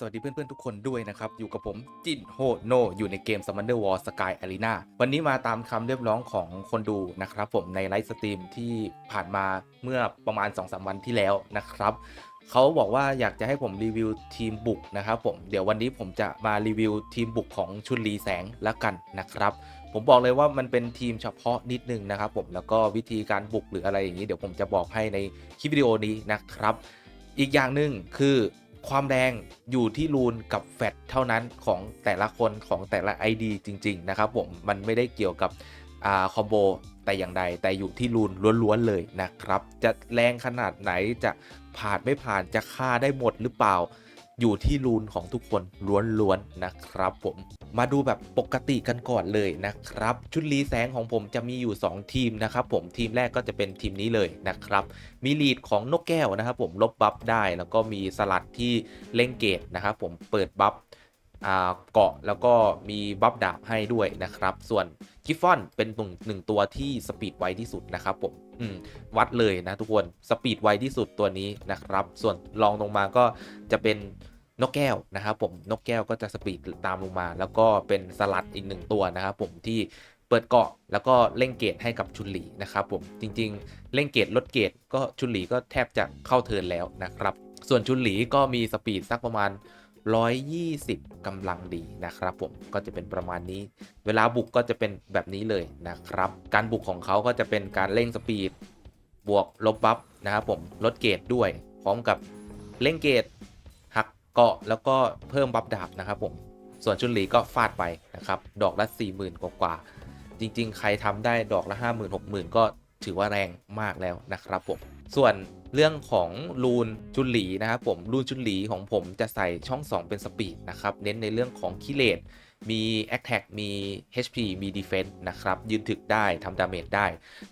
สวัสดีเพื่อนๆทุกคนด้วยนะครับ อยู่กับผมจินโฮโน อยู่ในเกม Summoner War Sky Arena วันนี้มาตามคำเรียกร้องของคนดูนะครับผมในไลฟ์สตรีมที่ผ่านมาเมื่อประมาณ 2-3 วันที่แล้วนะครับเขาบอกว่าอยากจะให้ผมรีวิวทีมบุกนะครับผมเดี๋ยววันนี้ผมจะมารีวิวทีมบุกของชุนลีแสงละกันนะครับ ผมบอกเลยว่ามันเป็นทีมเฉพาะนิดนึงนะครับผมแล้วก็วิธีการบุกหรืออะไรอย่างนี้ เดี๋ยวผมจะบอกให้ในคลิปวิดีโอนี้นะครับ อีกอย่างหนึ่งคือ ความแรงอยู่ที่รูนกับแฟตเท่านั้นของแต่ละคนของแต่ละ ID จริง ๆ นะครับผมมันไม่ได้เกี่ยวกับอ่าคอมโบแต่อย่างใดแต่อยู่ที่รูนล้วนๆเลยนะครับ จะแรงขนาดไหนจะผ่านไม่ผ่านจะฆ่าได้หมดหรือเปล่า อยู่ที่รูนของทุกคนล้วนๆนะครับผมมาดูแบบปกติกันก่อนเลยนะครับ ชุดรีแสงของผมจะมีอยู่ 2 ทีมนะครับผมทีมแรกก็จะเป็นทีมนี้เลยนะครับ มีลีดของนกแก้วนะครับผมลบบัฟได้แล้วก็มีสลัดที่เล่งเกตนะครับผมเปิดบัฟ เกาะแล้วก็มีบัฟดาบให้ด้วยนะครับ ส่วนกิฟฟอนเป็นหนึ่งหนึ่งตัวที่สปีดไวที่สุดนะครับผมมวัดเลยนะทุกคนสปีดไวที่สุดตัวนี้นะครับ ส่วนรองลงมาก็จะเป็นนกแก้วนะครับผมนกแก้วก็จะสปีดตามลงมา แล้วก็เป็นสลัดอีกหนึ่งตัวนะครับผมที่เปิดเกาะแล้วก็เล่งเกตให้กับชุนหลีนะครับผมจริงๆ เล่งเกตลดเกตก็ชุนหลีก็แทบจะเข้าเทินแล้วนะครับ ส่วนชุนหลีก็มีสปีดสักประมาณ 120กำลังดีนะครับผมก็จะเป็นประมาณนี้ เวลาบุกก็จะเป็นแบบนี้เลยนะครับ การบุกของเขาก็จะเป็นการเร่งสปีดบวกลบบัฟนะครับผมลดเกตด้วย พร้อมกับเร่งเกตหักเกาะแล้วก็เพิ่มบัฟดาบนะครับผมส่วนชุนหลีก็ฟาดไปนะครับดอกละ 40,000 กว่ากว่า จริง ๆ ใครทำได้ดอกละ 50,000 60,000 ก็ถือว่าแรงมากแล้วนะครับผม ส่วนเรื่องของรูนจุนหลีนะครับผมรูนจุนหลีของผมจะใส่ช่อง 2 เป็นสปีดนะครับ เน้นในเรื่องของคิเลตมี a t t a c k มี HP มี Defense นะครับ ยืนถึกได้ทำดาเมจได้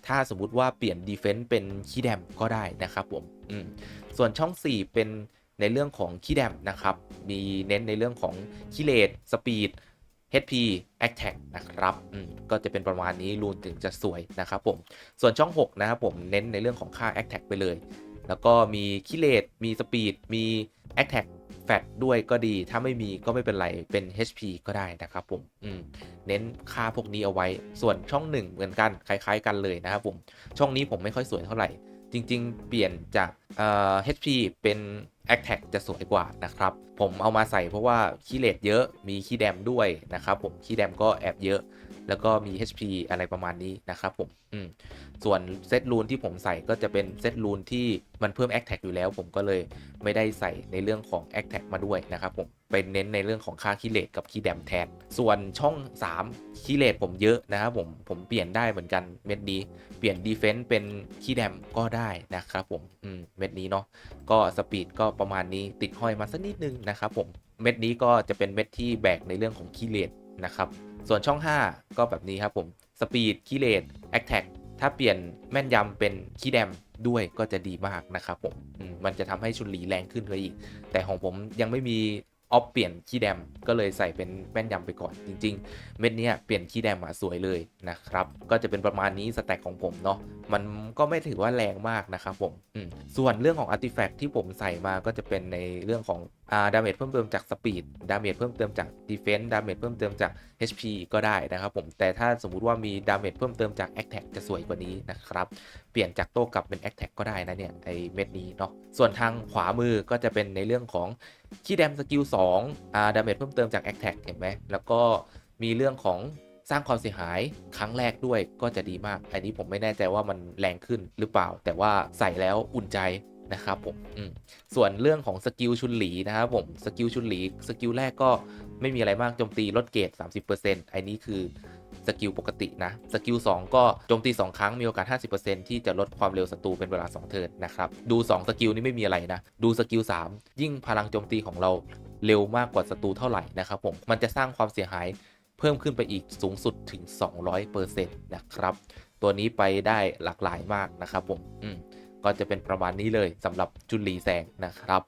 ถ้าสมมุติว่าเปลี่ยน Defense เป็นคีแดมก็ได้นะครับผมมส่วนช่อง 4 เป็นในเรื่องของคีแดมนะครับ มีเน้นในเรื่องของคิเลตสปีด HP Attack นะครับอืมก็จะเป็นประมาณนี้รูนถึงจะสวยนะครับผม ส่วนช่อง 6 นะครับผมเน้นในเรื่องของค่า Attack ไปเลย แล้วก็มีคิเลตมีสปีดมี Attack แฟตด้วยก็ดี ถ้าไม่มีก็ไม่เป็นไร เป็น HP ก็ได้นะครับผมอืมเน้นค่าพวกนี้เอาไว้ ส่วนช่อง 1 เหมือนกัน คล้าย ๆ กันเลยนะครับผม ช่องนี้ผมไม่ค่อยสวยเท่าไหร่ จริง ๆ เปลี่ยนจากเอ่อ HP เป็น a c t a c จะสวยกว่านะครับ ผมเอามาใส่เพราะว่าขี้เลดเยอะมีคีแดมด้วยนะครับผมคีแดมก็แอบเยอะ แล้วก็มี HP อะไรประมาณนี้นะครับผมอืมส่วนเซตรูนที่ผมใส่ก็จะเป็นเซตรูนที่มันเพิ่ม a c t a c อยู่แล้ว ผมก็เลยไม่ได้ใส่ในเรื่องของ a c t a c มาด้วยนะครับผมเป็นเน้นในเรื่องของค่าคีเลตกับคีแดมแทน ส่วนช่อง 3คีเลตผมเยอะนะครับผมผมเปลี่ยนได้เหมือนกันเม็ดนี้ เปลี่ยนดีเฟนต์เป็นคีแดมก็ได้นะครับผมอืมเม็ดนี้เนาะก็สปีดก็ประมาณนี้ติดห้อยมาสักนิดนึงนะครับผมเม็ดนี้ก็จะเป็นเม็ดที่แบกในเรื่องของคีเลตนะครับ ส่วนช่อง 5 ก็แบบนี้ครับผมสปีดคีเลตแอคแท็กถ้าเปลี่ยนแม่นยำเป็นคีแดมด้วยก็จะดีมากนะครับผมมันจะทำให้ชุนหลีแรงขึ้นไปอีก แต่ของผมยังไม่มีออฟเปลี่ยนคีย์แดมก็เลยใส่เป็นแม่นยำไปก่อนจริง ๆ เม็ดนี้เปลี่ยนคีย์แดมมาสวยเลยนะครับ ก็จะเป็นประมาณนี้สแต็กของผมเนาะ มันก็ไม่ถือว่าแรงมากนะครับผมอืมส่วนเรื่องของอาร์ติแฟกต์ที่ผมใส่มาก็จะเป็นในเรื่องของอ่าดาเมจเพิ่มเติมจากสปีดดาเมจเพิ่มเติมจากดีเฟนส์ดาเมจเพิ่มเติมจาก HP ก็ได้นะครับผมแต่ถ้าสมมุติว่ามีดาเมจเพิ่มเติมจาก a t t a c จะสวยกว่านี้นะครับเปลี่ยนจากโต้กลับเป็น a t t a c ก็ได้นะเนี่ยไอเม็ดนี้เนาะส่วนทางขวามือก็จะเป็นในเรื่องของคีย์แดมสกิล2อ่าดาเมจเพิ่มเติมจาก a t t a c เห็นไหมแล้วก็มีเรื่องของ สร้างความเสียหายครั้งแรกด้วยก็จะดีมาก อันนี้ผมไม่แน่ใจว่ามันแรงขึ้นหรือเปล่า แต่ว่าใส่แล้วอุ่นใจนะครับผมมส่วนเรื่องของสกิลชุนหลีนะครับผมสกิลชุนหลีสกิลแรกก็ไม่มีอะไรมากโจมตีลดเกรด30%อันนี้คือสกิลปกตินะ สกิล2ก็โจมตี 2 ครั้งมีโอกาส 50%ที่จะลดความเร็วศัตรูเป็นเวลา 2 เทิร์นนะครับ ดู 2 สกิลนี้ไม่มีอะไรนะ ดูสกิล3ยิ่งพลังโจมตีของเราเร็วมากกว่าศัตรูเท่าไหร่นะครับผม มันจะสร้างความเสียหาย เพิ่มขึ้นไปอีกสูงสุดถึง 200%นะครับ ตัวนี้ไปได้หลากหลายมากนะครับผมอืมก็จะเป็นประมาณนี้เลยสำหรับจุลีแสงนะครับ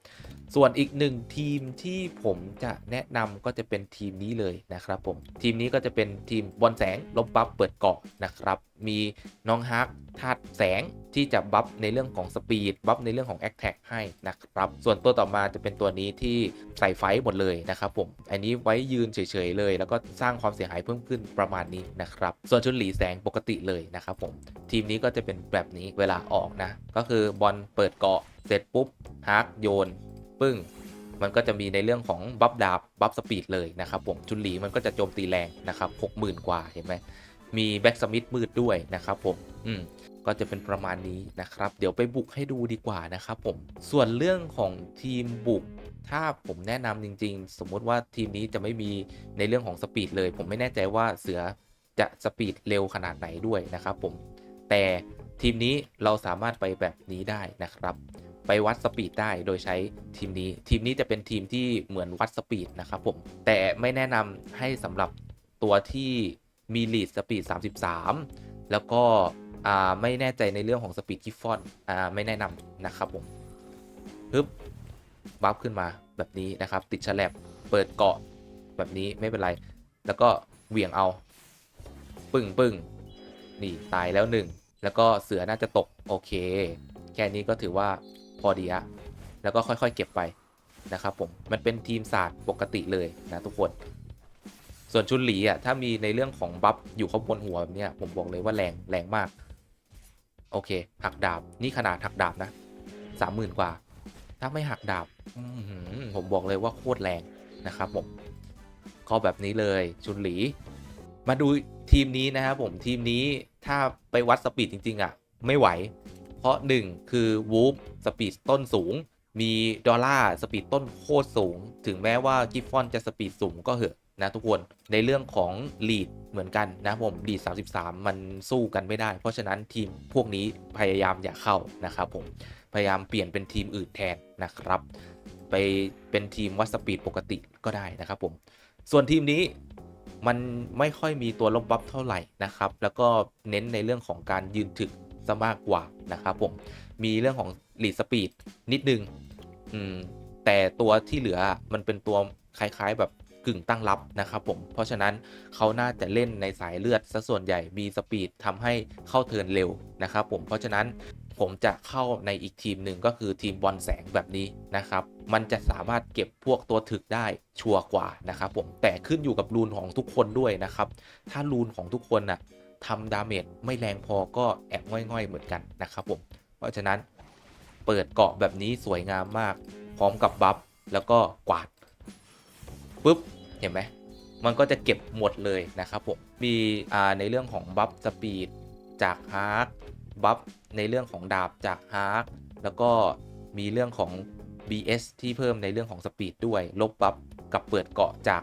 ส่วนอีกหนึ่งทีมที่ผมจะแนะนำก็จะเป็นทีมนี้เลยนะครับผม ทีมนี้ก็จะเป็นทีมบอลแสงลบบัฟเปิดเกาะนะครับ มีน้องฮักธาตุแสงที่จะบัฟในเรื่องของสปีดบัฟในเรื่องของแอคแท็กให้นะครับ ส่วนตัวต่อมาจะเป็นตัวนี้ที่ใส่ไฟหมดเลยนะครับผม อันนี้ไว้ยืนเฉยๆเลย แล้วก็สร้างความเสียหายเพิ่มขึ้นประมาณนี้นะครับ ส่วนชุดหลีแสงปกติเลยนะครับผม ทีมนี้ก็จะเป็นแบบนี้เวลาออกนะ ก็คือบอลเปิดเกาะเสร็จปุ๊บฮักโยน ปึ้ง มันก็จะมีในเรื่องของบัฟดาบบัฟสปีดเลยนะครับผมชุนหลีมันก็จะโจมตีแรงนะครับ60,000กว่าเห็นไหมมีแบ็กสมิธมืดด้วยนะครับผมอืมก็จะเป็นประมาณนี้นะครับ เดี๋ยวไปบุกให้ดูดีกว่านะครับผมส่วนเรื่องของทีมบุก ถ้าผมแนะนำจริง ๆ สมมุติว่าทีมนี้จะไม่มีในเรื่องของสปีดเลย ผมไม่แน่ใจว่าเสือจะสปีดเร็วขนาดไหนด้วยนะครับผมแต่ทีมนี้เราสามารถไปแบบนี้ได้นะครับ ไปวัดสปีดได้โดยใช้ทีมนี้ทีมนี้จะเป็นทีมที่เหมือนวัดสปีดนะครับผมแต่ไม่แนะนำให้สำหรับตัวที่มีลีดสปีด 33 แล้วก็อ่าไม่แน่ใจในเรื่องของสปีดกิฟฟอนอ่าไม่แนะนำนะครับผมปึ๊บบัฟขึ้นมาแบบนี้นะครับ ติดฉลับเปิดเกาะแบบนี้ไม่เป็นไร แล้วก็เหวี่ยงเอา ปึ้งปึ้งนี่ตายแล้วหนึ่งแล้วก็เสือน่าจะตกโอเค แค่นี้ก็ถือว่า พอดีอะแล้วก็ค่อยๆ เก็บไปนะครับผมมันเป็นทีมศาสตร์ปกติเลยนะทุกคน ส่วนชุนหลีอะถ้ามีในเรื่องของบัฟอยู่ข้างบนหัวแบบเนี้ยผมบอกเลยว่าแรงแรงมาก โอเค หักดาบนี่ขนาดหักดาบนะสามหมื่นกว่า ถ้าไม่หักดาบผมบอกเลยว่าโคตรแรงนะครับผมก็แบบนี้เลยชุนหลี มาดูทีมนี้นะครับผมทีมนี้ถ้าไปวัดสปีดจริง ๆ อะ ไม่ไหว เพราะ 1 คือวูฟสปีดต้นสูง มีดอลลาร์สปีดต้นโคตรสูง ถึงแม้ว่ากิฟฟอนจะสปีดสูงก็เหอะนะทุกคนในเรื่องของลีดเหมือนกันนะผมลีด 33 มันสู้กันไม่ได้ เพราะฉะนั้นทีมพวกนี้พยายามอย่าเข้านะครับผมพยายามเปลี่ยนเป็นทีมอื่นแทนนะครับ ไปเป็นทีมวัดสปีดปกติก็ได้นะครับผมส่วนทีมนี้มันไม่ค่อยมีตัวลบบัฟเท่าไหร่นะครับ แล้วก็เน้นในเรื่องของการยืนถึก ซะมากกว่านะครับผมมีเรื่องของลีดสปีดนิดนึงอืมแต่ตัวที่เหลือมันเป็นตัวคล้ายๆแบบกึ่งตั้งรับนะครับผม เพราะฉะนั้นเขาน่าจะเล่นในสายเลือดซะส่วนใหญ่มีสปีดทำให้เข้าเทินเร็วนะครับผม เพราะฉะนั้นผมจะเข้าในอีกทีมหนึ่งก็คือทีมบอลแสงแบบนี้นะครับ มันจะสามารถเก็บพวกตัวถึกได้ชัวร์กว่านะครับผม แต่ขึ้นอยู่กับรูนของทุกคนด้วยนะครับ ถ้ารูนของทุกคนน่ะ ทำดาเมจไม่แรงพอก็แอบง่อยๆเหมือนกันนะครับผม เพราะฉะนั้นเปิดเกาะแบบนี้สวยงามมาก พร้อมกับบัฟแล้วก็กวาดปุ๊บ เห็นไหมมันก็จะเก็บหมดเลยนะครับผม มีในเรื่องของบัฟสปีดจากฮาร์ดบัฟในเรื่องของดาบจากฮาร์ดแล้วก็มีเรื่องของ BS ที่เพิ่มในเรื่องของสปีดด้วย ลบบัฟกับเปิดเกาะจาก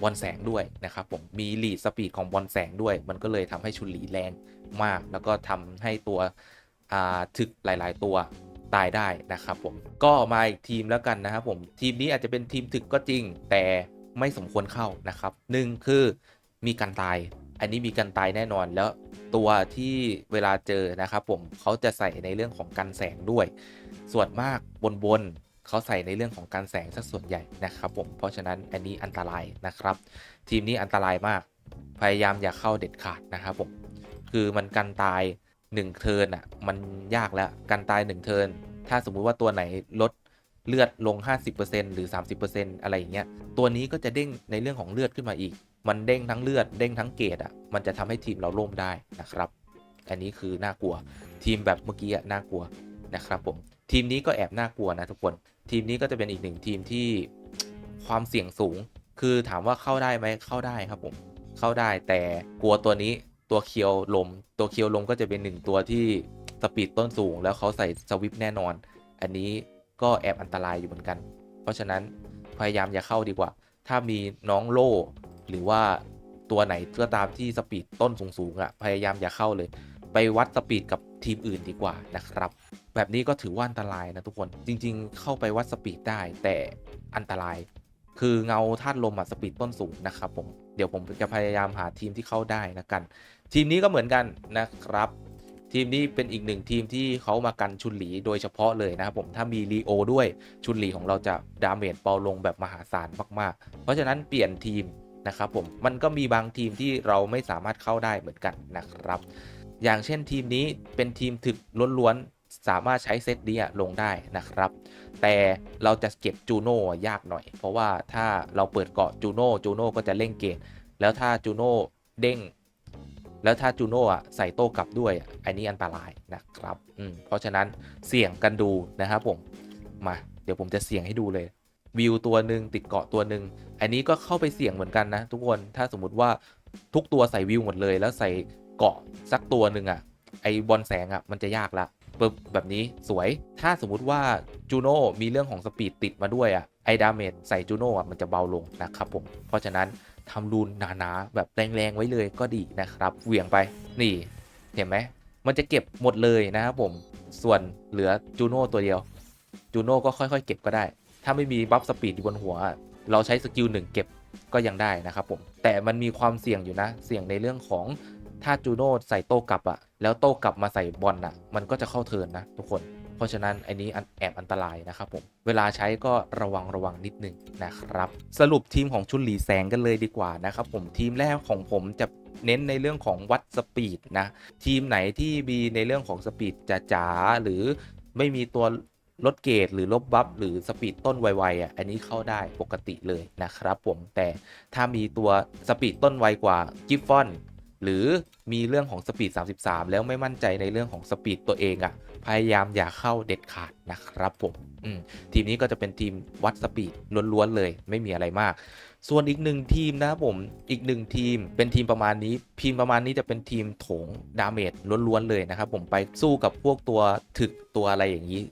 บอลแสงด้วยนะครับผมมีลีดสปีดของบอลแสงด้วย มันก็เลยทำให้ชุนหลีแรงมาก แล้วก็ทำให้ตัวถึกหลาย ๆ ตัวตายได้นะครับผมก็มาอีกทีมแล้วกันนะครับผมทีมนี้อาจจะเป็นทีมถึกก็จริง แต่ไม่สมควรเข้านะครับหนึ่งคือมีการตาย อันนี้มีการตายแน่นอนแล้วตัวที่เวลาเจอนะครับผมเขาจะใส่ในเรื่องของกันแสงด้วย ส่วนมากบนบน เขาใส่ในเรื่องของการแสงสักส่วนใหญ่นะครับผมเพราะฉะนั้นอันนี้อันตรายนะครับ ทีมนี้อันตรายมาก พยายามอย่าเข้าเด็ดขาดนะครับผมคือมันกันตาย1เทิร์นอะมันยากแล้วกันตาย1เทิร์นถ้าสมมุติว่าตัวไหนลดเลือดลง 50%หรือ 30%อะไรอย่างเงี้ย ตัวนี้ก็จะเด้งในเรื่องของเลือดขึ้นมาอีก มันเด้งทั้งเลือด เด้งทั้งเกรดอะ มันจะทำให้ทีมเราล่มได้นะครับ อันนี้คือน่ากลัว ทีมแบบเมื่อกี้น่ากลัวนะครับผม ทีมนี้ก็แอบน่ากลัวนะทุกคน ทีมนี้ก็จะเป็นอีกหนึ่งทีมที่ความเสี่ยงสูง คือถามว่าเข้าได้ไหมเข้าได้ครับผม เข้าได้แต่กลัวตัวนี้ตัวเคียวลม ตัวเคียวลมก็จะเป็นหนึ่งตัวที่สปีดต้นสูง แล้วเขาใส่สวิปแน่นอน อันนี้ก็แอบอันตรายอยู่เหมือนกัน เพราะฉะนั้นพยายามอย่าเข้าดีกว่า ถ้ามีน้องโล่หรือว่าตัวไหนก็ตามที่สปีดต้นสูงๆอะ่ะพยายามอย่าเข้าเลย ไปวัดสปีดกับ ทีมอื่นดีกว่านะครับ แบบนี้ก็ถือว่าอันตรายนะทุกคนจริง ๆ เข้าไปวัดสปีดได้แต่อันตราย คือเงาธาตุลมอะสปีดต้นสูงนะครับผมเดี๋ยวผมจะพยายามหาทีมที่เข้าได้นะกัน ทีมนี้ก็เหมือนกันนะครับ ทีมนี้เป็นอีกหนึ่งทีมที่เขามากันชุนหลีโดยเฉพาะเลยนะครับผมถ้ามีลีโอด้วยชุนหลีของเราจะดาเมจเบาลงแบบมหาศาลมากๆ เพราะฉะนั้นเปลี่ยนทีมนะครับผมมันก็มีบางทีมที่เราไม่สามารถเข้าได้เหมือนกันนะครับ อย่างเช่นทีมนี้เป็นทีมถึกล้วนๆ สามารถใช้เซตนี้อะลงได้นะครับ แต่เราจะเก็บจูโน่ยากหน่อย เพราะว่าถ้าเราเปิดเกาะจูโน่จูโน่ก็จะเล่งเกตแล้วถ้าจูโน่เด้ง แล้วถ้าจูโน่ใส่โต้กลับด้วยอะอันนี้อันตรายนะครับอืมเพราะฉะนั้นเสี่ยงกันดูนะครับผมมาเดี๋ยวผมจะเสี่ยงให้ดูเลยวิวตัวหนึ่งติดเกาะตัวหนึ่งอันนี้ก็เข้าไปเสี่ยงเหมือนกันนะ ทุกคนถ้าสมมติว่าทุกตัวใส่วิวหมดเลย แล้วใส่ เกาะสักตัวหนึ่งอะไอบอลแสงอะมันจะยากละปึ๊บแบบนี้สวยถ้าสมมุติว่าจูโน่มีเรื่องของสปีดติดมาด้วยอะไอดาเมจใส่จูโน่อะมันจะเบาลงนะครับผม เพราะฉะนั้นทำรูนหนาๆแบบแรงๆไว้เลยก็ดีนะครับเหวี่ยงไปนี่เห็นไหมมันจะเก็บหมดเลยนะครับผมส่วนเหลือจูโน่ตัวเดียวจูโน่ก็ค่อยๆ เก็บก็ได้ ถ้าไม่มีบัฟสปีดอยู่บนหัว เราใช้สกิลหนึ่งเก็บก็ยังได้นะครับผม แต่มันมีความเสี่ยงอยู่นะ เสี่ยงในเรื่องของ ถ้าจูโน่ใส่โต้กลับอะแล้วโต้กลับมาใส่บอลอะมันก็จะเข้าเทินนะทุกคน เพราะฉะนั้นไอันนี้อันแอบอันตรายนะครับผม เวลาใช้ก็ระวังระวังนิดนึงนะครับ สรุปทีมของชุนหลีแสงกันเลยดีกว่านะครับผมทีมแรกของผมจะเน้นในเรื่องของวัดสปีดนะ ทีมไหนที่มีในเรื่องของสปีดจ๋าๆหรือไม่มีตัวลดเกรดหรือลบบัฟหรือสปีดต้นไวๆอะอันนี้เข้าได้ปกติเลยนะครับผมแต่ถ้ามีตัวสปีดต้นไวกว่ากิฟฟอน หรือมีเรื่องของสปีด 33 แล้วไม่มั่นใจในเรื่องของสปีดตัวเองอะ่ะ พยายามอย่าเข้าเด็ดขาดนะครับผมมทีมนี้ก็จะเป็นทีมวัดสปีดล้วนๆเลย ไม่มีอะไรมาก ส่วนอีกหนึ่งทีมนะครับผมอีกหนึ่งทีม เป็นทีมประมาณนี้ทีมประมาณนี้จะเป็นทีมโถงดาเมจล้วนๆเลยนะครับผมไปสู้กับพวกตัวถึกตัวอะไรอย่างนี้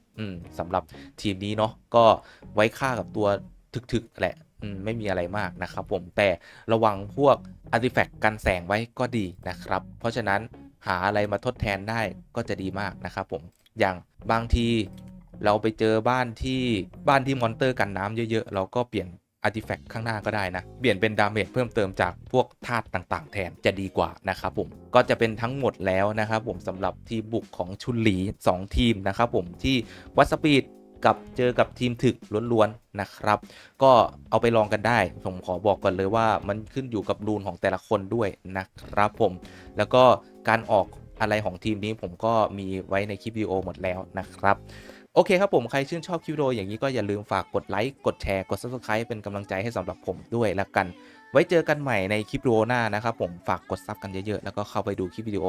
สำหรับทีมนี้เนาะก็ไว้ค่ากับตัวถึกๆแหละ ไม่มีอะไรมากนะครับผมแต่ระวังพวกอาร์ติแฟกต์กันแสงไว้ก็ดีนะครับ เพราะฉะนั้นหาอะไรมาทดแทนได้ก็จะดีมากนะครับผมอย่างบางทีเราไปเจอบ้านที่บ้านที่มอนเตอร์กันน้ำเยอะๆ เราก็เปลี่ยนอาร์ติแฟกต์ข้างหน้าก็ได้นะ เปลี่ยนเป็นดาเมจเพิ่มเติมจากพวกธาตุต่างๆ แทนจะดีกว่านะครับผมก็จะเป็นทั้งหมดแล้วนะครับผมสำหรับทีมบุกของชุนหลี 2 ทีมนะครับผมที่วัดสปีด กับเจอกับทีมถึกล้วนๆนะครับ ก็เอาไปลองกันได้ ผมขอบอกก่อนเลยว่ามันขึ้นอยู่กับรูนของแต่ละคนด้วยนะครับผม แล้วก็การออกอะไรของทีมนี้ผมก็มีไว้ในคลิปวิดีโอหมดแล้วนะครับ โอเคครับผมใครชื่นชอบคลิปวิดีโออย่างนี้ก็อย่าลืมฝากกดไลค์กดแชร์กด subscribe เป็นกำลังใจให้สำหรับผมด้วยแล้วกัน ไว้เจอกันใหม่ในคลิปวิดีโอหน้านะครับผมฝากกดซับกันเยอะๆ แล้วก็เข้าไปดูคลิปวิดีโอ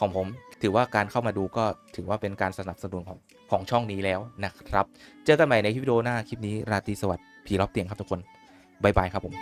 ของผม ถือว่าการเข้ามาดูก็ถือว่าเป็นการสนับสนุนของของช่องนี้แล้วนะครับ เจอกันใหม่ในคลิปวิดีโอหน้าคลิปนี้ราตรีสวัสดิ์ผีรอบเตียงครับทุกคนบ๊ายบายครับผม